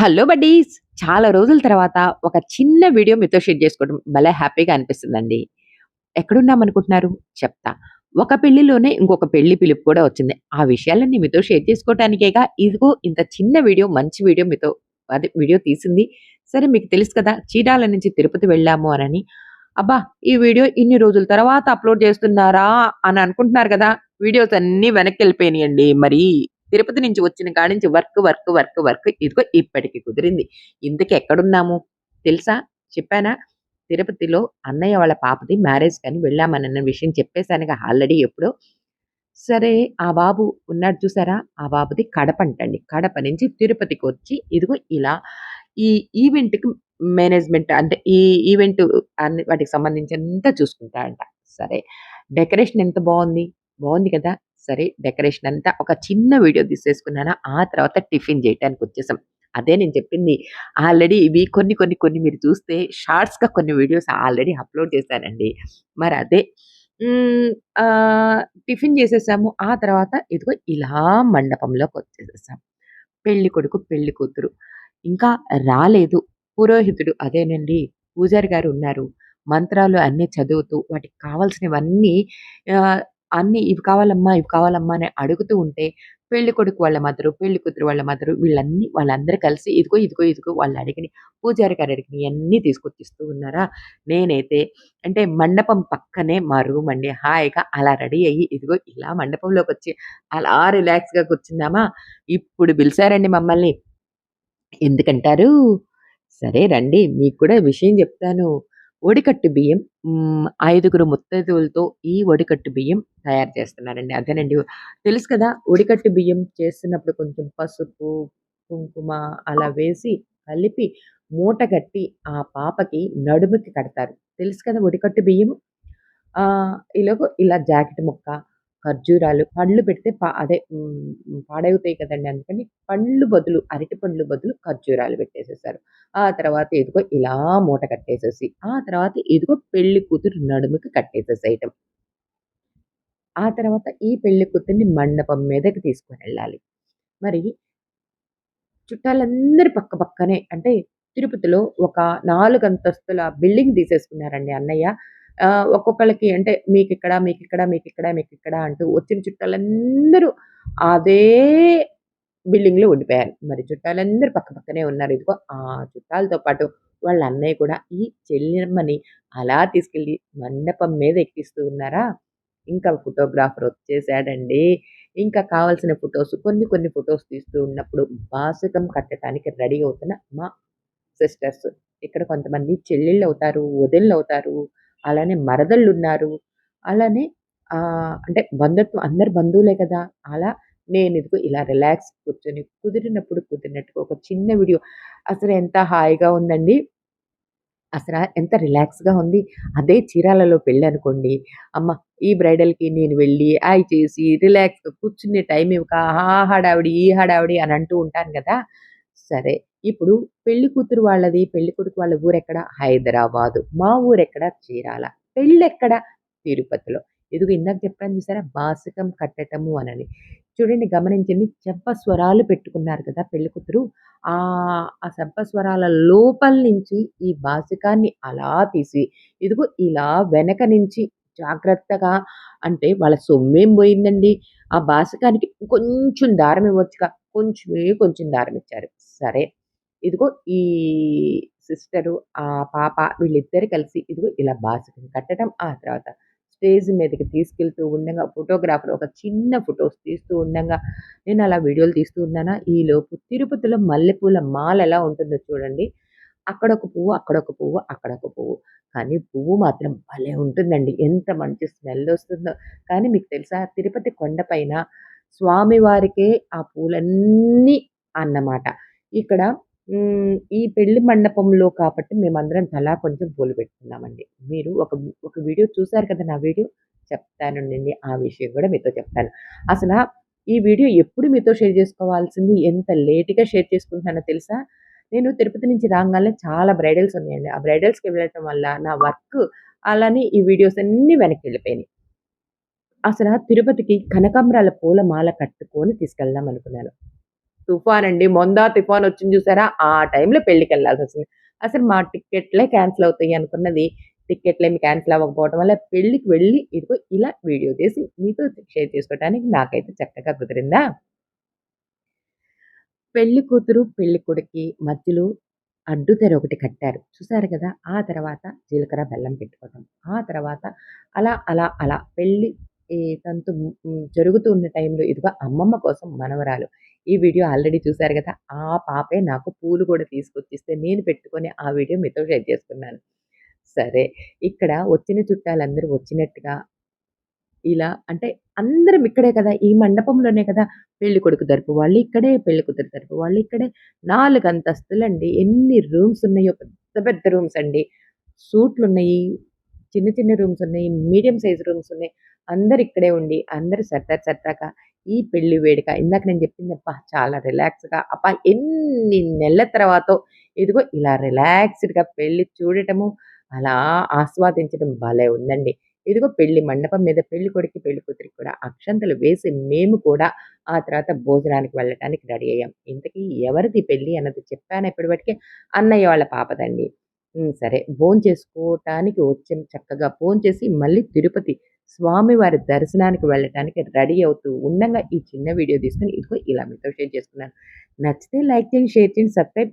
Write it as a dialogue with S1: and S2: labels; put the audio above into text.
S1: Hello buddies! చాలా రోజుల తర్వాత ఒక చిన్న వీడియో మీతో షేర్ చేసుకోవడం భలే హ్యాపీగా అనిపిస్తుందండి. ఎక్కడున్నామనుకుంటున్నారు? చెప్తా. ఒక పెళ్ళిలోనే ఇంకొక పెళ్ళి పిలుపు కూడా వచ్చింది. ఆ విషయాలన్నీ మీతో షేర్ చేసుకోవటానికేగా ఇదిగో ఇంత చిన్న వీడియో మంచి వీడియో మీతో అదే వీడియో తీసింది. సరే మీకు తెలుసు కదా! చీరాల నుంచి తిరుపతి వెళ్ళాము అని అబ్బా! ఈ వీడియో ఇన్ని రోజుల తర్వాత అప్‌లోడ్ చేస్తున్నారా అని అనుకుంటున్నారు కదా! వీడియోస్ అన్నీ వెనక్కెళ్ళిపోయినాయండి. మరి తిరుపతి నుంచి వచ్చిన కాడి నుంచి వర్క్, వర్క్, వర్క్, వర్క్ ఇదిగో ఇప్పటికి కుదిరింది. ఇంతకీ ఎక్కడున్నాము తెలుసా? చెప్పానా? తిరుపతిలో అన్నయ్య వాళ్ళ పాపది మ్యారేజ్ కానీ వెళ్ళామనన్న విషయం చెప్పేశానుగా ఆల్రెడీ ఎప్పుడో. సరే ఆ బాబు ఉన్నాడు చూసారా? ఆ బాబుది కడప అంటండి కడప నుంచి తిరుపతికి వచ్చి ఇదిగో ఇలా ఈ ఈవెంట్‌కి మేనేజ్‌మెంట్ అంటే ఈ ఈవెంట్ అన్ని వాటికి సంబంధించినంతా చూసుకుంటాడంట. సరే డెకరేషన్ ఎంత బాగుంది బాగుంది కదా! సరే డెకరేషన్ అంతా ఒక చిన్న వీడియో తీసేసుకున్నాను ఆ తర్వాత టిఫిన్ జేయటానికొచ్చేసాం. అదే నేను చెప్పింది. ఆల్రెడీ ఇవి కొన్ని, కొన్ని, కొన్ని మీరు చూస్తే షార్ట్స్‌గా కొన్ని వీడియోస్ ఆల్రెడీ అప్‌లోడ్ చేశానండి. మరి అదే టిఫిన్ చేసేసాము. ఆ తర్వాత ఇదిగో ఇలా మండపంలోకొచ్చేసేసాం. పెళ్ళికొడుకు, పెళ్ళి కూతురు. ఇంకా రాలేదు. పురోహితుడు అదేనండి పూజారి గారు ఉన్నారు. మంత్రాలు అన్నీ చదువుతూ వాటికి కావాల్సినవన్నీ అన్నీ ఇవి కావాలమ్మా, ఇవి కావాలమ్మా అని అడుగుతూ ఉంటే పెళ్ళికొడుకు వాళ్ళ మదరు, పెళ్ళి కూతురు వాళ్ళ మదరు వీళ్ళన్నీ వాళ్ళందరూ కలిసి ఇదిగో, ఇదిగో, ఇదిగో వాళ్ళు అడిగిని పూజారి గారు అడిగినయన్నీ తీసుకొచ్చి ఇస్తూ ఉన్నారా, నేనైతే అంటే మండపం పక్కనే మా రూమ్ అండి. హాయిగా అలా రెడీ అయ్యి ఇదిగో ఇలా మండపంలోకి వచ్చి అలా రిలాక్స్‌గా కూర్చున్నామా, ఇప్పుడు పిలిచారండి మమ్మల్ని. ఎందుకంటారు? సరే రండి మీకు కూడా విషయం చెప్తాను. ఒడికట్టు బియ్యం ఐదుగురు ముత్తైదువులతో ఈ ఒడికట్టు బియ్యం తయారు చేస్తున్నారండి. అదేనండి తెలుసు కదా! ఒడికట్టు బియ్యం చేస్తున్నప్పుడు కొంచెం పసుపు, కుంకుమ అలా వేసి కలిపి మూట కట్టి ఆ పాపకి నడుముకి కడతారు. తెలుసు కదా! ఒడికట్టు బియ్యము. ఇలాగో ఈలోపు ఇలా జాకెట్ ముక్క, ఖర్జూరాలు, పండ్లు పెడితే పా అదే పాడవుతాయి కదండీ! అందుకని పండ్లు బదులు అరటి పండ్లు బదులు ఖర్జూరాలు పెట్టేసేసారు. ఆ తర్వాత ఇదిగో ఇలా మూట కట్టేసేసి, ఆ తర్వాత ఇదిగో పెళ్ళి కూతురు నడుముకి కట్టేసేసేయటం. ఆ తర్వాత ఈ పెళ్ళి కూతురిని మండపం మీదకి తీసుకొనెళ్ళాలి. మరి చుట్టాలందరి పక్క పక్కనే అంటే తిరుపతిలో ఒక నాలుగు అంతస్తుల బిల్డింగ్ తీసేసుకున్నారండి అన్నయ్య. ఒక్కొక్కళ్ళకి అంటే మీకిక్కడ, మీకిక్కడ, మీకిక్కడ, మీకిక్కడ అంటూ వచ్చిన చుట్టాలందరూ అదే బిల్డింగ్‌లో ఉండిపోయారు. మరి చుట్టాలందరూ పక్క పక్కనే ఉన్నారు. ఇదిగో ఆ చుట్టాలతో పాటు వాళ్ళ అన్నయ్య కూడా ఈ చెల్లెమ్మని అలా తీసుకెళ్ళి మండపం మీద ఎక్కిస్తూ ఉన్నారా, ఇంకా ఫోటోగ్రాఫర్ వచ్చేసాడండి. ఇంకా కావాల్సిన ఫొటోస్ కొన్ని కొన్ని ఫొటోస్ తీస్తూ ఉన్నప్పుడు బాసకం కట్టడానికి రెడీ అవుతున్న మా సిస్టర్స్. ఇక్కడ కొంతమంది చెల్లెళ్ళు అవుతారు చెల్లెళ్ళవుతారు, అవుతారు అలానే మరదళ్ళు ఉన్నారు అలానే అంటే బంధుత్వం అందరు బంధువులే కదా! అలా నేను ఇదిగో ఇలా రిలాక్స్ కూర్చొని కుదిరినప్పుడు కుదిరినట్టుగా ఒక చిన్న వీడియో అసలు ఎంత హాయిగా ఉందండి. అసలు ఎంత రిలాక్స్‌గా ఉంది. అదే చీరాలలో పెళ్ళనుకోండి, అమ్మ ఈ బ్రైడల్‌కి నేను వెళ్ళి ఐ చేసి రిలాక్స్‌గా కూర్చునే టైం ఇవ్వక ఆ హడావిడి, ఈ హడావిడి అని అంటూ ఉంటాను కదా సరే ఇప్పుడు పెళ్ళి కూతురు వాళ్ళది, పెళ్ళి కొడుకు వాళ్ళ ఊరెక్కడ? హైదరాబాదు. మా ఊరెక్కడ? చీరాల. పెళ్ళెక్కడ? తిరుపతిలో. ఇదిగో ఇందాక చెప్పాను చూసారా? బాసకం కట్టటము అనని. చూడండి గమనించండి చెంపస్వరాలు పెట్టుకున్నారు కదా పెళ్ళి కూతురు. ఆ ఆ స్వరాల లోపల నుంచి ఈ బాసికాన్ని అలా తీసి ఇదిగో ఇలా వెనక నుంచి జాగ్రత్తగా అంటే వాళ్ళ సొమ్మేం పోయిందండి. ఆ బాసికానికి కొంచెం దారం ఇవ్వచ్చుగా. కొంచెమే కొంచెం దారం ఇచ్చారు. సరే. ఇదిగో ఈ సిస్టరు, ఆ పాప వీళ్ళిద్దరు కలిసి ఇదిగో ఇలా బాసికం కట్టడం, ఆ తర్వాత స్టేజ్ మీదకి తీసుకెళ్తూ ఉండగా ఫోటోగ్రాఫర్ ఒక చిన్న ఫోటోస్ తీస్తూ ఉండగా నేను అలా వీడియోలు తీస్తూ ఉన్నానా, ఈలోపు తిరుపతిలో మల్లెపూల మాల ఎలా ఉంటుందో చూడండి. అక్కడొక పువ్వు, అక్కడొక పువ్వు, అక్కడొక పువ్వు. కానీ పువ్వు మాత్రం భలే ఉంటుందండి. ఎంత మంచి స్మెల్ వస్తుందో కానీ మీకు తెలుసా తిరుపతి కొండపైన స్వామివారికే ఆ పూలన్నీ అన్నమాట. ఇక్కడ ఈ పెళ్ళి మండపంలో కాబట్టి మేమందరం తలా కొంచెం పూలు పెట్టుకున్నామండి. మీరు ఒక ఒక వీడియో చూసారు కదా! నా వీడియో. చెప్తాను నేను ఆ విషయం కూడా మీతో చెప్తాను. అసలు ఈ వీడియో ఎప్పుడు మీతో షేర్ చేసుకోవాల్సింది ఎంత లేట్‌గా షేర్ చేసుకుంటున్నానో తెలుసా? నేను తిరుపతి నుంచి రాగానే చాలా బ్రైడల్స్ ఉన్నాయండి. ఆ బ్రైడల్స్‌కి వెళ్ళటం వల్ల నా వర్క్ అలానే ఈ వీడియోస్ అన్నీ వెనక్కి వెళ్ళిపోయినాయి అసలు తిరుపతికి కనకాంబరాల పూల మాల కట్టుకొని తీసుకెళ్దాం అనుకున్నాను. తుఫాన్ అండి. మొందా తుఫాన్ వచ్చింది చూసారా? ఆ టైంలో పెళ్ళికెళ్ళాల్సొచ్చింది. అసలు మా టికెట్లే క్యాన్సిల్ అవుతాయి అనుకున్నది. టికెట్లేమి క్యాన్సిల్ అవ్వకపోవడం వల్ల పెళ్ళికి వెళ్ళి ఇదిగో ఇలా వీడియో తీసి మీతో షేర్ చేసుకోవటానికి నాకైతే చక్కగా కుదిరిందా? పెళ్ళి కూతురు, పెళ్ళి కొడుకి మధ్యలో అడ్డుతెర ఒకటి కట్టారు. చూసారు కదా! ఆ తర్వాత జీలకర్ర, బెల్లం పెట్టుకోవటం. ఆ తర్వాత అలా, అలా, అలా పెళ్ళి ఈ తంతు జరుగుతూ ఉన్న టైంలో ఇదిగో అమ్మమ్మ కోసం మనవరాలు. ఈ వీడియో ఆల్రెడీ చూశారు కదా! ఆ పాపే నాకు పూలు కూడా తీసుకొచ్చిస్తే నేను పెట్టుకొని ఆ వీడియో మీతో షేర్ చేసుకున్నాను. సరే ఇక్కడ వచ్చిన చుట్టాలందరూ వచ్చినట్టుగా ఇలా అంటే అందరం ఇక్కడే కదా! ఈ మండపంలోనే కదా! పెళ్ళికొడుకు తరపు వాళ్ళు ఇక్కడే, పెళ్ళి కూతురు తరపు వాళ్ళు ఇక్కడే. నాలుగు అంతస్తులండి. ఎన్ని రూమ్స్ ఉన్నాయో పెద్ద పెద్ద రూమ్స్ అండి. సూట్లున్నయి. చిన్న చిన్న రూమ్స్ ఉన్నాయి. మీడియం సైజ్ రూమ్స్ ఉన్నాయి. అందరూ ఇక్కడే ఉండి అందరూ సరదా సరదాగా ఈ పెళ్ళి వేడుక ఇందాక నేను చెప్పింది అబ్బా! చాలా రిలాక్స్‌గా అబ్బా! ఎన్ని నెలల తర్వాత ఇదిగో ఇలా రిలాక్స్‌డ్‌గా పెళ్ళి చూడటము, అలా ఆస్వాదించడం భలే ఉందండి. ఇదిగో పెళ్ళి మండపం మీద పెళ్ళికొడుక్కి, పెళ్ళి కూతురికి కూడా అక్షంతలు వేసి మేము కూడా ఆ తర్వాత భోజనానికి వెళ్ళటానికి రెడీ అయ్యాం. ఇంతకీ ఎవరిది పెళ్ళి అన్నది చెప్పాను ఇప్పటివరకి? అన్నయ్య వాళ్ళ పాపదండి. సరే భోంచేసుకోవటానికి వచ్చాం చక్కగా భోంచేసి మళ్ళీ తిరుపతి స్వామివారి దర్శనానికి వెళ్ళటానికి రెడీ అవుతూ ఉండంగా ఈ చిన్న వీడియో తీసుకొని ఇదిగో ఇలా మీతో షేర్ చేసుకున్నాను. నచ్చితే లైక్ చేయండి, షేర్ చేయండి, సబ్స్క్రైబ్